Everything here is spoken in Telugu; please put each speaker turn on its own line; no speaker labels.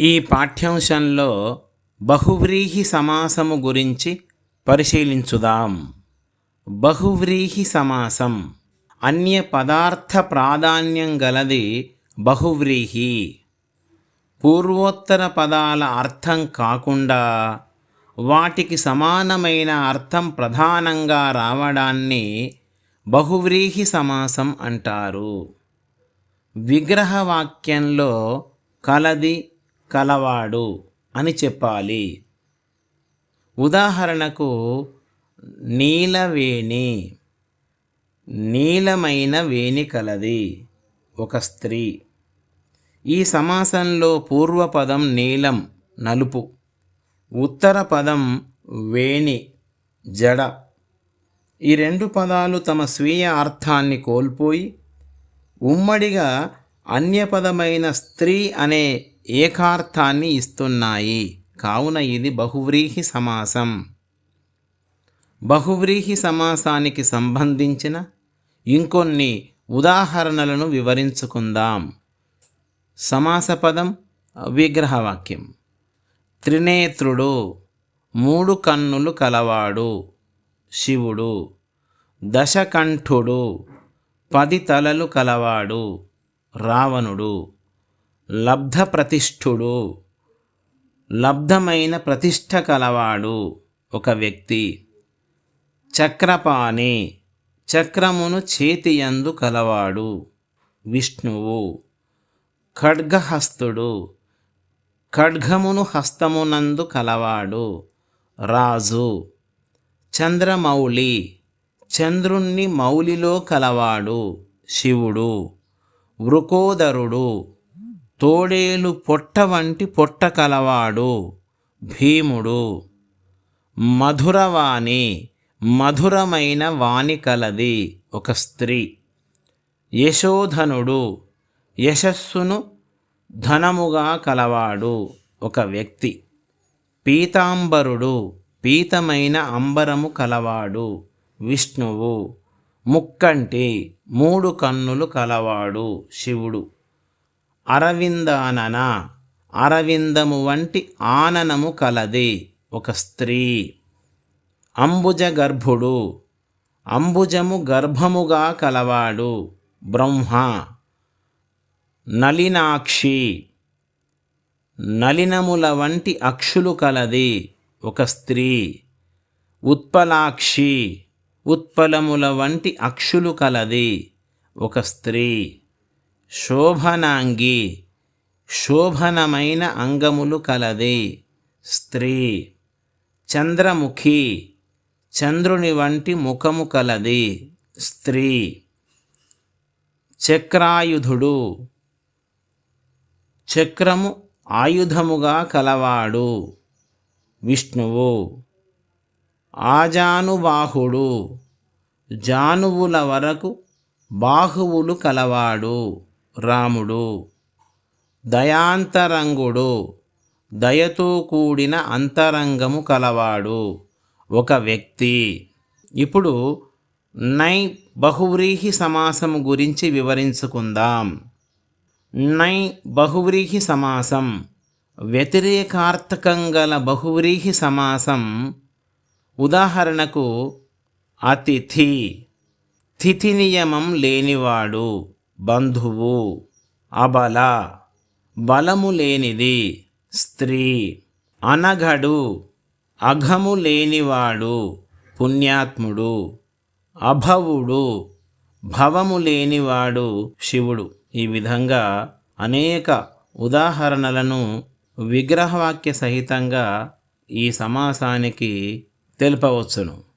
ఈ పాఠ్యాంశంలో బహువ్రీహి సమాసము గురించి పరిశీలించుదాం. బహువ్రీహి సమాసం అన్య పదార్థ ప్రాధాన్యం గలది బహువ్రీహి. పూర్వోత్తర పదాల అర్థం కాకుండా వాటికి సమానమైన అర్థం ప్రధానంగా రావడాన్ని బహువ్రీహి సమాసం అంటారు. విగ్రహవాక్యంలో కలది కలవాడు అని చెప్పాలి. ఉదాహరణకు నీలవేణి నీలమైన వేణి కలది ఒక స్త్రీ. ఈ సమాసంలో పూర్వపదం నీలం నలుపు. ఉత్తర పదం వేణి జడ. ఈ రెండు పదాలు తమ స్వీయ అర్థాన్ని కోల్పోయి ఉమ్మడిగా అన్యపదమైన స్త్రీ అనే ఏకార్థాన్ని ఇస్తున్నాయి. కావున ఇది బహువ్రీహి సమాసం. బహువ్రీహి సమాసానికి సంబంధించిన ఇంకొన్ని ఉదాహరణలను వివరించుకుందాం. సమాసపదం విగ్రహవాక్యం. త్రినేత్రుడు మూడు కన్నులు కలవాడు. శివుడు దశకంఠుడు పది తలలు కలవాడు. రావణుడు లబ్ధ ప్రతిష్ఠుడు లబ్ధమైన ప్రతిష్ఠ కలవాడు ఒక వ్యక్తి. చక్రపాణి చక్రమును చేతియందు కలవాడు విష్ణువు. ఖడ్గహస్తుడు ఖడ్గమును హస్తమునందు కలవాడు రాజు. చంద్రమౌళి చంద్రుణ్ణి మౌలిలో కలవాడు శివుడు. వృకోదరుడు తోడేలు పొట్ట వంటి పొట్ట కలవాడు భీముడు. మధురవాణి మధురమైన వాణి కలది ఒక స్త్రీ. యశోధనుడు యశస్సును ధనముగా కలవాడు ఒక వ్యక్తి. పీతాంబరుడు పీతమైన అంబరము కలవాడు విష్ణువు. ముక్కంటి మూడు కన్నులు కలవాడు శివుడు. అరవిందానన అరవిందము వంటి ఆననము కలది ఒక స్త్రీ. అంబుజ గర్భుడు. అంబుజము గర్భముగా కలవాడు బ్రహ్మ. నలినాక్షి నలినముల వంటి అక్షులు కలది ఒక స్త్రీ. ఉత్పలాక్షి. ఉత్పలముల వంటి అక్షులు కలది ఒక స్త్రీ. శోభనాంగి శోభనమైన అంగములు కలది. స్త్రీ చంద్రముఖి చంద్రుని వంటి ముఖము కలది. స్త్రీ చక్రాయుధుడు చక్రము ఆయుధముగా కలవాడు. విష్ణువు ఆజానుబాహుడు జానువుల వరకు బాహువులు కలవాడు. రాముడు దయాంతరంగుడు దయతో కూడిన అంతరంగము కలవాడు ఒక వ్యక్తి. ఇప్పుడు నై బహువ్రీహి సమాసము గురించి వివరించుకుందాం. నై బహువ్రీహి సమాసం వ్యతిరేకార్థకం గల బహువ్రీహి సమాసం ఉదాహరణకు అతిథి తిథి నియమం లేనివాడు. బంధువు అబల బలము లేనిది స్త్రీ అనఘడు అఘము లేనివాడు పుణ్యాత్ముడు అభవుడు భవము లేనివాడు శివుడు. ఈ విధంగా అనేక ఉదాహరణలను విగ్రహవాక్య సహితంగా ఈ సమాసానికి తెలుపవచ్చును.